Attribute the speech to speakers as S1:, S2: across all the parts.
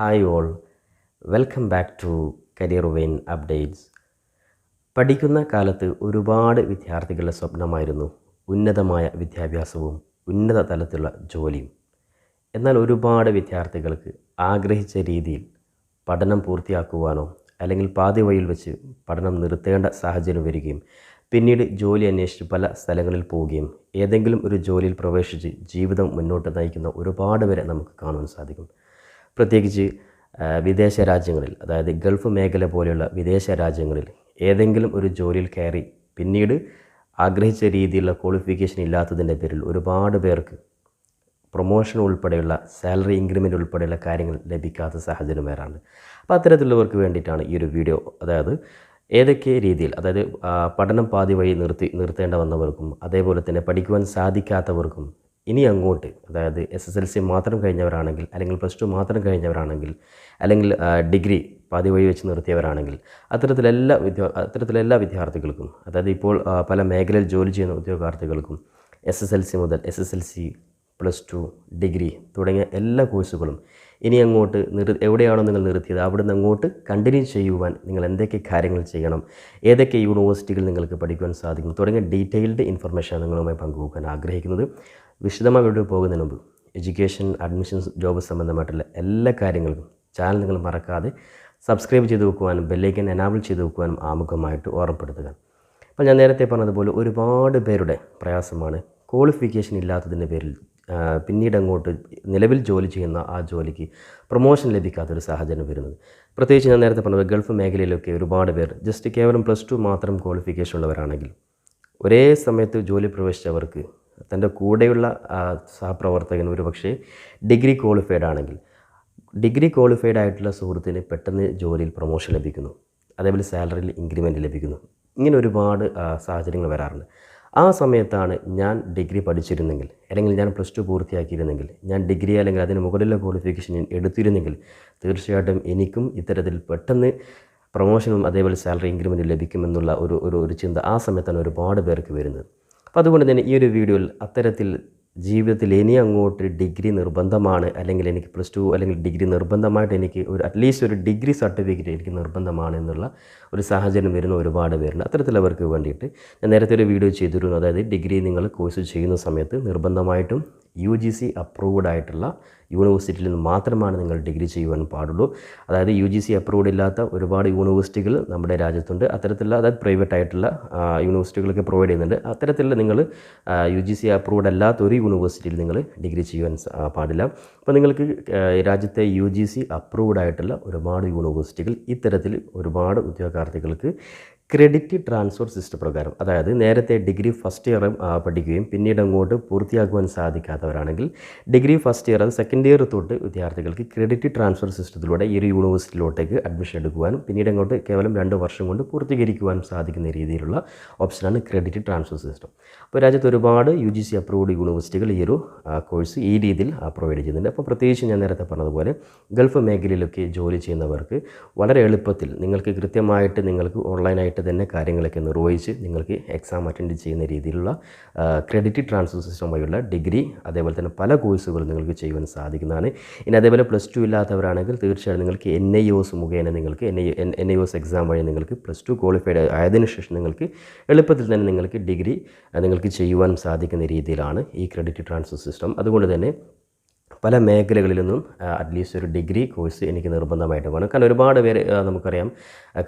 S1: Hi all welcome back to career vein updates പഠിക്കുന്ന കാലത്ത് ഒരുപാട് വിദ്യാർത്ഥികളുടെ സ്വപ്നമായിരുന്നു ഉന്നതമായ വിദ്യാഭ്യാസവും ഉന്നത തലത്തിലുള്ള ജോലിയും. എന്നാൽ ഒരുപാട് വിദ്യാർത്ഥികൾക്ക് ആഗ്രഹിച്ച രീതിയിൽ പഠനം പൂർത്തിയാക്കുവാനോ അല്ലെങ്കിൽ പാതി വഴിയിൽ വെച്ച് പഠനം നിർത്തേണ്ട സാഹചര്യം വരികയും പിന്നീട് ജോലി അന്വേഷിച്ച് പല സ്ഥലങ്ങളിൽ പോവുകയും ഏതെങ്കിലും ഒരു ജോലിയിൽ പ്രവേശിച്ച് ജീവിതം മുന്നോട്ട് നയിക്കുന്ന ഒരുപാട് പേരെ നമുക്ക് കാണുവാൻ സാധിക്കും. പ്രത്യേകിച്ച് വിദേശ രാജ്യങ്ങളിൽ അതായത് ഗൾഫ് മേഖല പോലെയുള്ള വിദേശ രാജ്യങ്ങളിൽ ഏതെങ്കിലും ഒരു ജോലിയിൽ കയറി പിന്നീട് ആഗ്രഹിച്ച രീതിയിലുള്ള ക്വാളിഫിക്കേഷൻ ഇല്ലാത്തതിന്റെ പേരിൽ ഒരുപാട് പേർക്ക് പ്രൊമോഷൻ ഉൾപ്പെടെയുള്ള സാലറി ഇൻക്രിമെന്റ് ഉൾപ്പെടെയുള്ള കാര്യങ്ങൾ ലഭിക്കാത്ത സാഹചര്യം വരാറുണ്ട് അപ്പോൾ അത്തരത്തിലുള്ളവർക്ക് വേണ്ടിയിട്ടാണ് ഈ ഒരു വീഡിയോ അതായത് ഏതൊക്കെ രീതിയിൽ അതായത് പഠനം പാതി വഴി നിർത്തി നിർത്തേണ്ട വന്നവർക്കും അതേപോലെ തന്നെ പഠിക്കുവാൻ സാധിക്കാത്തവർക്കും ഇനി അങ്ങോട്ട് അതായത് എസ് എസ് എൽ സി മാത്രം കഴിഞ്ഞവരാണെങ്കിൽ അല്ലെങ്കിൽ പ്ലസ് ടു മാത്രം കഴിഞ്ഞവരാണെങ്കിൽ അല്ലെങ്കിൽ ഡിഗ്രി പാതി വഴി വെച്ച് നിർത്തിയവരാണെങ്കിൽ അത്തരത്തിലെല്ലാ വിദ്യാ അത്തരത്തിലെല്ലാ വിദ്യാർത്ഥികൾക്കും അതായത് ഇപ്പോൾ പല മേഖലയിൽ ജോലി ചെയ്യുന്ന ഉദ്യോഗാർത്ഥികൾക്കും എസ് എസ് എൽ സി മുതൽ S S L C plus two degree തുടങ്ങിയ എല്ലാ കോഴ്സുകളും ഇനി അങ്ങോട്ട് നിർ എവിടെയാണോ നിങ്ങൾ നിർത്തിയത് അവിടെ നിന്ന് അങ്ങോട്ട് കണ്ടിന്യൂ ചെയ്യുവാൻ നിങ്ങൾ എന്തൊക്കെ കാര്യങ്ങൾ ചെയ്യണം ഏതൊക്കെ യൂണിവേഴ്സിറ്റികൾ നിങ്ങൾക്ക് പഠിക്കുവാൻ സാധിക്കും തുടങ്ങിയ ഡീറ്റെയിൽഡ് ഇൻഫർമേഷൻ നിങ്ങളുമായി പങ്കുവെക്കാൻ ആഗ്രഹിക്കുന്നത്. വിശദമായി വീഡിയോ പോകുന്നതിന് മുമ്പ് എഡ്യൂക്കേഷൻ അഡ്മിഷൻസ് ജോബ് സംബന്ധമായിട്ടുള്ള എല്ലാ കാര്യങ്ങൾക്കും ചാനൽ നിങ്ങൾ മറക്കാതെ സബ്സ്ക്രൈബ് ചെയ്ത് വെക്കുവാനും ബെല്ലൈക്കൻ എനാബിൾ ചെയ്ത് വെക്കുവാനും ആമുഖമായിട്ട് ഓർമ്മപ്പെടുത്തുക. അപ്പോൾ ഞാൻ നേരത്തെ പറഞ്ഞതുപോലെ ഒരുപാട് പേരുടെ പ്രയാസമാണ് ക്വാളിഫിക്കേഷൻ ഇല്ലാത്തതിന്റെ പേരിൽ പിന്നീട് അങ്ങോട്ട് നിലവിൽ ജോലി ചെയ്യുന്ന ആ ജോലിക്ക് പ്രൊമോഷൻ ലഭിക്കാത്തൊരു സാഹചര്യം വരുന്നത്. പ്രത്യേകിച്ച് ഞാൻ നേരത്തെ പറഞ്ഞത് ഗൾഫ് മേഖലയിലൊക്കെ ഒരുപാട് പേർ ജസ്റ്റ് കേവലം പ്ലസ് ടു മാത്രം ക്വാളിഫിക്കേഷൻ ഉള്ളവരാണെങ്കിൽ ഒരേ സമയത്ത് ജോലി പ്രവേശിച്ചവർക്ക് തന്റെ കൂടെയുള്ള സഹപ്രവർത്തകൻ ഒരു പക്ഷേ ഡിഗ്രി ക്വാളിഫൈഡ് ആണെങ്കിൽ. ഡിഗ്രി ക്വാളിഫൈഡ് ആയിട്ടുള്ള സുഹൃത്തിന് പെട്ടെന്ന് ജോലിയിൽ പ്രൊമോഷൻ ലഭിക്കുന്നു. അതേപോലെ സാലറിയിൽ ഇൻക്രിമെന്റ് ലഭിക്കുന്നു. ഇങ്ങനെ ഒരുപാട് സാഹചര്യങ്ങൾ വരാറുണ്ട്. ആ സമയത്താണ് ഞാൻ ഡിഗ്രി പഠിച്ചിരുന്നെങ്കിൽ അല്ലെങ്കിൽ ഞാൻ പ്ലസ് ടു പൂർത്തിയാക്കിയിരുന്നെങ്കിൽ ഞാൻ ഡിഗ്രി അല്ലെങ്കിൽ അതിന് മുകളിലെ ക്വാളിഫിക്കേഷൻ എടുത്തിരുന്നെങ്കിൽ തീർച്ചയായിട്ടും എനിക്കും ഇത്തരത്തിൽ പെട്ടെന്ന് പ്രൊമോഷനും അതേപോലെ സാലറി ഇൻക്രിമെന്റും ലഭിക്കുമെന്നുള്ള ഒരു ഒരു ചിന്ത ആ സമയത്താണ് ഒരുപാട് പേർക്ക് വരുന്നത്. അപ്പോൾ അതുകൊണ്ട് തന്നെ ഈ ഒരു വീഡിയോയിൽ അത്തരത്തിൽ ജീവിതത്തിൽ ഇനി അങ്ങോട്ട് ഡിഗ്രി നിർബന്ധമാണ് അല്ലെങ്കിൽ എനിക്ക് പ്ലസ് ടു അല്ലെങ്കിൽ ഡിഗ്രി നിർബന്ധമായിട്ട് എനിക്ക് ഒരു അറ്റ്ലീസ്റ്റ് ഒരു ഡിഗ്രി സർട്ടിഫിക്കറ്റ് എനിക്ക് നിർബന്ധമാണ് എന്നുള്ള ഒരു സാഹചര്യം വരുന്ന ഒരുപാട് പേരുണ്ട്. അത്തരത്തിലവർക്ക് വേണ്ടിയിട്ട് ഞാൻ നേരത്തെ ഒരു വീഡിയോ ചെയ്തിരുന്നു. അതായത് ഡിഗ്രി നിങ്ങൾ കോഴ്സ് ചെയ്യുന്ന സമയത്ത് നിർബന്ധമായിട്ടും യു ജി സി അപ്രൂവ്ഡ് ആയിട്ടുള്ള യൂണിവേഴ്സിറ്റിയിൽ നിന്ന് മാത്രമാണ് നിങ്ങൾ ഡിഗ്രി ചെയ്യുവാൻ പാടുള്ളൂ. അതായത് യു ജി സി അപ്രൂവ്ഡ് ഇല്ലാത്ത ഒരുപാട് യൂണിവേഴ്സിറ്റികൾ നമ്മുടെ രാജ്യത്തുണ്ട്. അത്തരത്തിലുള്ള അതായത് പ്രൈവറ്റ് ആയിട്ടുള്ള യൂണിവേഴ്സിറ്റികളൊക്കെ പ്രൊവൈഡ് ചെയ്യുന്നുണ്ട്. അത്തരത്തിലുള്ള നിങ്ങൾ യു ജി സി അപ്രൂവ്ഡ് അല്ലാത്ത ഒരു യൂണിവേഴ്സിറ്റിയിൽ നിങ്ങൾ ഡിഗ്രി ചെയ്യുവാൻ പാടില്ല. അപ്പോൾ നിങ്ങൾക്ക് രാജ്യത്തെ യു ജി സി അപ്രൂവ്ഡ് ആയിട്ടുള്ള ഒരുപാട് യൂണിവേഴ്സിറ്റികൾ ഇത്തരത്തിൽ ഒരുപാട് ഉദ്യോഗാർത്ഥികൾക്ക് ക്രെഡിറ്റ് ട്രാൻസ്ഫർ സിസ്റ്റം പ്രകാരം അതായത് നേരത്തെ ഡിഗ്രി ഫസ്റ്റ് ഇയർ പഠിക്കുകയും പിന്നീട് അങ്ങോട്ട് പൂർത്തിയാക്കുവാൻ സാധിക്കാത്തവരാണെങ്കിൽ ഡിഗ്രി ഫസ്റ്റ് ഇയർ അത് സെക്കൻഡ് ഇയർ തൊട്ട് വിദ്യാർത്ഥികൾക്ക് ക്രെഡിറ്റ് ട്രാൻസ്ഫർ സിസ്റ്റത്തിലൂടെ ഈ ഒരു യൂണിവേഴ്സിറ്റിയിലോട്ടേക്ക് അഡ്മിഷൻ എടുക്കുവാനും പിന്നീട് അങ്ങോട്ട് കേവലം രണ്ട് വർഷം കൊണ്ട് പൂർത്തീകരിക്കുവാനും സാധിക്കുന്ന രീതിയിലുള്ള ഓപ്ഷനാണ് ക്രെഡിറ്റ് ട്രാൻസ്ഫർ സിസ്റ്റം. അപ്പോൾ രാജ്യത്ത് ഒരുപാട് യു ജി സി അപ്രൂവ്ഡ് യൂണിവേഴ്സിറ്റികൾ ഈ ഒരു കോഴ്സ് ഈ രീതിയിൽ പ്രൊവൈഡ് ചെയ്യുന്നുണ്ട്. അപ്പോൾ പ്രത്യേകിച്ച് ഞാൻ നേരത്തെ പറഞ്ഞതുപോലെ ഗൾഫ് മേഖലയിലൊക്കെ ജോലി ചെയ്യുന്നവർക്ക് വളരെ എളുപ്പത്തിൽ നിങ്ങൾക്ക് കൃത്യമായിട്ട് നിങ്ങൾക്ക് ഓൺലൈനായിട്ട് തന്നെ കാര്യങ്ങളൊക്കെ നിർവഹിച്ച് നിങ്ങൾക്ക് എക്സാം അറ്റൻഡ് ചെയ്യുന്ന രീതിയിലുള്ള ക്രെഡിറ്റ് ട്രാൻസ്ഫർ സിസ്റ്റം വഴിയുള്ള ഡിഗ്രി അതേപോലെ തന്നെ പല കോഴ്സുകളും നിങ്ങൾക്ക് ചെയ്യുവാൻ സാധിക്കുന്നതാണ്. ഇനി അതേപോലെ പ്ലസ് ടു ഇല്ലാത്തവരാണെങ്കിൽ തീർച്ചയായും നിങ്ങൾക്ക് എൻ ഐ ഒസ് മുഖേന നിങ്ങൾക്ക് N I N I OS exam വഴി നിങ്ങൾക്ക് പ്ലസ് ടു ക്വാളിഫൈഡ് ആയതിനു ശേഷം നിങ്ങൾക്ക് എളുപ്പത്തിൽ തന്നെ നിങ്ങൾക്ക് ഡിഗ്രി നിങ്ങൾക്ക് ചെയ്യുവാൻ സാധിക്കുന്ന രീതിയിലാണ് ഈ ക്രെഡിറ്റ് ട്രാൻസ്ഫർ സിസ്റ്റം അതുകൊണ്ട് തന്നെ പല മേഖലകളിൽ നിന്നും അറ്റ്ലീസ്റ്റ് ഒരു ഡിഗ്രി കോഴ്സ് എനിക്ക് നിർബന്ധമായിട്ട് വേണം കാരണം ഒരുപാട് പേര് നമുക്കറിയാം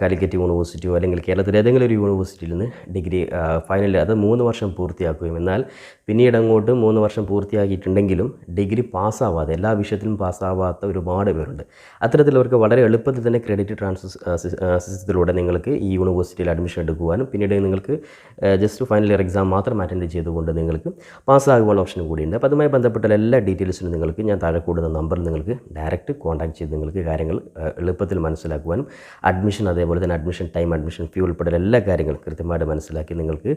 S1: കാലിക്കറ്റ് യൂണിവേഴ്സിറ്റിയോ അല്ലെങ്കിൽ കേരളത്തിലെ ഏതെങ്കിലും ഒരു യൂണിവേഴ്സിറ്റിയിൽ നിന്ന് ഡിഗ്രി ഫൈനൽ അത് മൂന്ന് വർഷം പൂർത്തിയാക്കുകയും. എന്നാൽ പിന്നീട് അങ്ങോട്ട് മൂന്ന് വർഷം പൂർത്തിയാക്കിയിട്ടുണ്ടെങ്കിലും ഡിഗ്രി പാസ്സാവാതെ എല്ലാ വിഷയത്തിലും പാസ്സാവാത്ത ഒരുപാട് പേരുണ്ട്. അത്തരത്തിലവർക്ക് വളരെ എളുപ്പത്തിൽ തന്നെ ക്രെഡിറ്റ് ട്രാൻസ്ഫർ സിസ്റ്റത്തിലൂടെ നിങ്ങൾക്ക് ഈ യൂണിവേഴ്സിറ്റിയിൽ അഡ്മിഷൻ എടുക്കുവാനും പിന്നീട് നിങ്ങൾക്ക് ജസ്റ്റ് ഫൈനൽ ഇയർ എക്സാം മാത്രം അറ്റൻഡ് ചെയ്തുകൊണ്ട് നിങ്ങൾക്ക് പാസ്സാകുവാനുള്ള ഓപ്ഷൻ കൂടിയുണ്ട്. അപ്പോൾ അതുമായി ബന്ധപ്പെട്ട എല്ലാ ഡീറ്റെയിൽസിനും നിങ്ങൾക്ക് ഞാൻ താഴെ കൂടുന്ന നമ്പറിൽ നിങ്ങൾക്ക് ഡയറക്റ്റ് കോൺടാക്ട് ചെയ്ത് നിങ്ങൾക്ക് കാര്യങ്ങൾ എളുപ്പത്തിൽ മനസ്സിലാക്കുവാനും അഡ്മിഷൻ അതേപോലെ തന്നെ അഡ്മിഷൻ ടൈം അഡ്മിഷൻ ഫീ ഉൾപ്പെടെ എല്ലാ കാര്യങ്ങളും കൃത്യമായിട്ട് മനസ്സിലാക്കി നിങ്ങൾക്ക്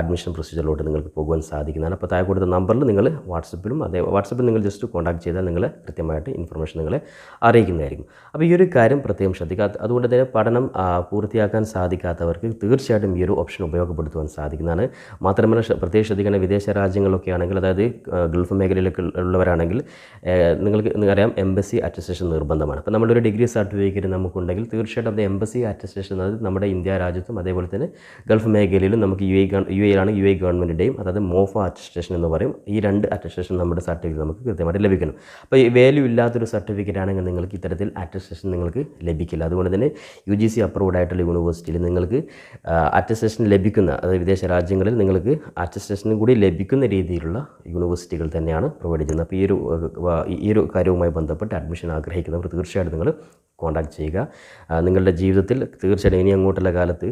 S1: അഡ്മിഷൻ പ്രൊസീജിയറിലോട്ട് നിങ്ങൾക്ക് പോകുവാൻ സാധിക്കുന്നതാണ്. അപ്പോൾ താഴെ കൊടുത്ത നമ്പറിൽ നിങ്ങൾ വാട്സപ്പിലും അതേ വാട്സപ്പിൽ നിങ്ങൾ ജസ്റ്റ് കോൺടാക്ട് ചെയ്താൽ നിങ്ങൾ കൃത്യമായിട്ട് ഇൻഫർമേഷൻ നിങ്ങളെ അറിയിക്കുന്നതായിരിക്കും. അപ്പോൾ ഈ ഒരു കാര്യം പ്രത്യേകം ശ്രദ്ധിക്കാത്ത അതുകൊണ്ട് തന്നെ പഠനം പൂർത്തിയാക്കാൻ സാധിക്കാത്തവർക്ക് തീർച്ചയായിട്ടും ഈ ഒരു ഓപ്ഷൻ ഉപയോഗപ്പെടുത്തുവാൻ സാധിക്കുന്നതാണ്. മാത്രമല്ല പ്രത്യേകം ശ്രദ്ധിക്കേണ്ട വിദേശ രാജ്യങ്ങളൊക്കെ ആണെങ്കിൽ അതായത് ഗൾഫ് മേഖലയിലൊക്കെ ഉള്ളവരാണെങ്കിൽ നിങ്ങൾക്ക് അറിയാം എംബസി അറ്റസ്റ്റേഷൻ നിർബന്ധമാണ്. അപ്പോൾ നമ്മുടെ ഒരു ഡിഗ്രി സർട്ടിഫിക്കറ്റ് നമുക്കുണ്ടെങ്കിൽ തീർച്ചയായിട്ടും അത് എംബസി അറ്റസ്റ്റേഷൻ അത് നമ്മുടെ ഇന്ത്യ രാജ്യത്തും അതേപോലെ തന്നെ ഗൾഫ് മേഖലയിലും നമുക്ക് യു എ യു എയിലാണ് യു എ ഗവൺമെന്റിന്റെയും അതായത് മോഫ അറ്റസ്റ്റേഷൻ എന്ന് പറയും. ഈ രണ്ട് അറ്റസ്റ്റേഷൻ നമ്മുടെ സർട്ടിഫിക്കറ്റ് നമുക്ക് കൃത്യമായിട്ട് ലഭിക്കണം. അപ്പോൾ ഈ വാല്യൂ ഇല്ലാത്തൊരു സർട്ടിഫിക്കറ്റ് ആണെങ്കിൽ നിങ്ങൾക്ക് ഇത്തരത്തിൽ അറ്റസ്റ്റേഷൻ നിങ്ങൾക്ക് ലഭിക്കില്ല. അതുകൊണ്ട് തന്നെ യു ജി സി അപ്രൂവ്ഡ് ആയിട്ടുള്ള യൂണിവേഴ്സിറ്റിയിൽ നിങ്ങൾക്ക് അറ്റസ്റ്റേഷൻ ലഭിക്കുന്ന അതായത് വിദേശ രാജ്യങ്ങളിൽ നിങ്ങൾക്ക് അറ്റസ്റ്റേഷനും കൂടി ലഭിക്കുന്ന രീതിയിലുള്ള യൂണിവേഴ്സിറ്റികൾ തന്നെയാണ് പ്രൊവൈഡ് ചെയ്യുന്നത്. അപ്പോൾ ഈ ഒരു ഈ ഒരു കാര്യവുമായി ബന്ധപ്പെട്ട് അഡ്മിഷൻ ആഗ്രഹിക്കുന്നവർ തീർച്ചയായിട്ടും നിങ്ങൾ കോൺടാക്ട് ചെയ്യുക. നിങ്ങളുടെ ജീവിതത്തിൽ തീർച്ചയായിട്ടും ഇനി അങ്ങോട്ടുള്ള കാലത്ത്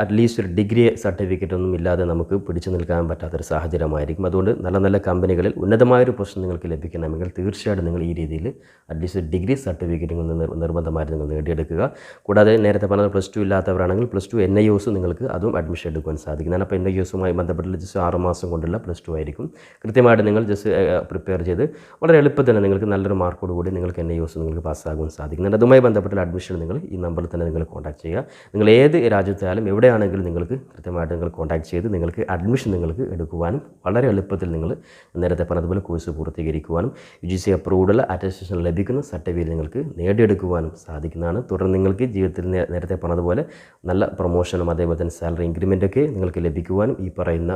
S1: അറ്റ്ലീസ്റ്റ് ഒരു ഡിഗ്രി സർട്ടിഫിക്കറ്റ് ഒന്നും ഇല്ലാതെ നമുക്ക് പിടിച്ചു നിൽക്കാൻ പറ്റാത്തൊരു സാഹചര്യമായിരിക്കും. അതുകൊണ്ട് നല്ല നല്ല കമ്പനികളിൽ ഉന്നതമായൊരു പൊസിഷൻ നിങ്ങൾക്ക് ലഭിക്കണമെങ്കിൽ തീർച്ചയായിട്ടും നിങ്ങൾ ഈ രീതിയിൽ അറ്റ്ലീസ്റ്റ് ഡിഗ്രി സർട്ടിഫിക്കറ്റ് നിങ്ങൾ നിർ- നിർബന്ധമായിട്ട് നിങ്ങൾ നേടിയെടുക്കുക. കൂടാതെ നേരത്തെ പറഞ്ഞത് plus two ഇല്ലാത്തവരാണെങ്കിൽ plus two N I OS നിങ്ങൾക്ക് അതും അഡ്മിഷൻ എടുക്കുവാൻ സാധിക്കുന്നതാണ് അപ്പോൾ എൻ ഐ ഒസുമായി ബന്ധപ്പെട്ടുള്ള ജസ്റ്റ് ആറ് മാസം കൊണ്ടുള്ള പ്ലസ് ടു ആയിരിക്കും. കൃത്യമായിട്ട് നിങ്ങൾ ജസ്റ്റ് പ്രിപ്പയർ ചെയ്ത് വളരെ എളുപ്പത്തിൽ തന്നെ നിങ്ങൾക്ക് നല്ലൊരു മാർക്കോട് കൂടി നിങ്ങൾക്ക് എൻ ഐ ഒസ് നിങ്ങൾക്ക് പാസ്സാകുവാൻ സാധിക്കുന്നുണ്ട്. അതുമായി ബന്ധപ്പെട്ടുള്ള അഡ്മിഷൻ നിങ്ങൾ ഈ നമ്പറിൽ തന്നെ നിങ്ങൾ കോൺടാക്ട് ചെയ്യുക. നിങ്ങൾ ഏത് രാജ്യത്തായാലും എവിടെയാണെങ്കിലും നിങ്ങൾക്ക് കൃത്യമായിട്ട് നിങ്ങൾ കോൺടാക്ട് ചെയ്ത് നിങ്ങൾക്ക് അഡ്മിഷൻ നിങ്ങൾക്ക് എടുക്കുവാനും വളരെ എളുപ്പത്തിൽ നിങ്ങൾ നേരത്തെ പറഞ്ഞതുപോലെ കോഴ്സ് പൂർത്തീകരിക്കുവാനും യു ജി സി അപ്രൂവ്ഡുള്ള അറ്റസ്റ്റേഷൻ ലഭിക്കുന്ന സർട്ടിഫിക്കറ്റ് നിങ്ങൾക്ക് നേടിയെടുക്കുവാനും സാധിക്കുന്നതാണ്. തുടർന്ന് നിങ്ങൾക്ക് ജീവിതത്തിൽ നേരത്തെ പറഞ്ഞതുപോലെ നല്ല പ്രൊമോഷനും അതേപോലെ തന്നെ സാലറി ഇൻക്രിമെന്റൊക്കെ നിങ്ങൾക്ക് ലഭിക്കുവാനും ഈ പറയുന്ന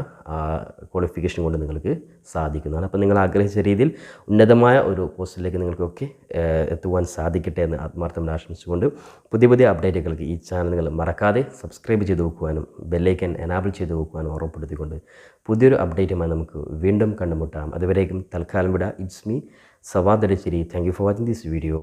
S1: ക്വാളിഫിക്കേഷൻ കൊണ്ട് നിങ്ങൾക്ക് സാധിക്കുന്നതാണ്. അപ്പോൾ നിങ്ങൾ ആഗ്രഹിച്ച രീതിയിൽ ഉന്നതമായ ഒരു പോസ്റ്റിലേക്ക് നിങ്ങൾക്കൊക്കെ എത്തുവാൻ സാധിക്കട്ടെ എന്ന് ആത്മാർത്ഥം ആശംസിച്ചുകൊണ്ട് പുതിയ പുതിയ അപ്ഡേറ്റുകൾക്ക് ഈ ചാനലുകൾ മറക്കാതെ സബ്സ്ക്രൈബ് ചെയ്ത് വെക്കുവാനും ബെല്ലൈക്കൻ എനാബിൾ ചെയ്ത് വെക്കുവാനും ഓർമ്മപ്പെടുത്തിക്കൊണ്ട് പുതിയൊരു അപ്ഡേറ്റുമായി നമുക്ക് വീണ്ടും കണ്ടുമുട്ടാം. അതുവരേക്കും തൽക്കാലം വിട. It's me സവാദരശ്ശേരി. Thank you for watching this video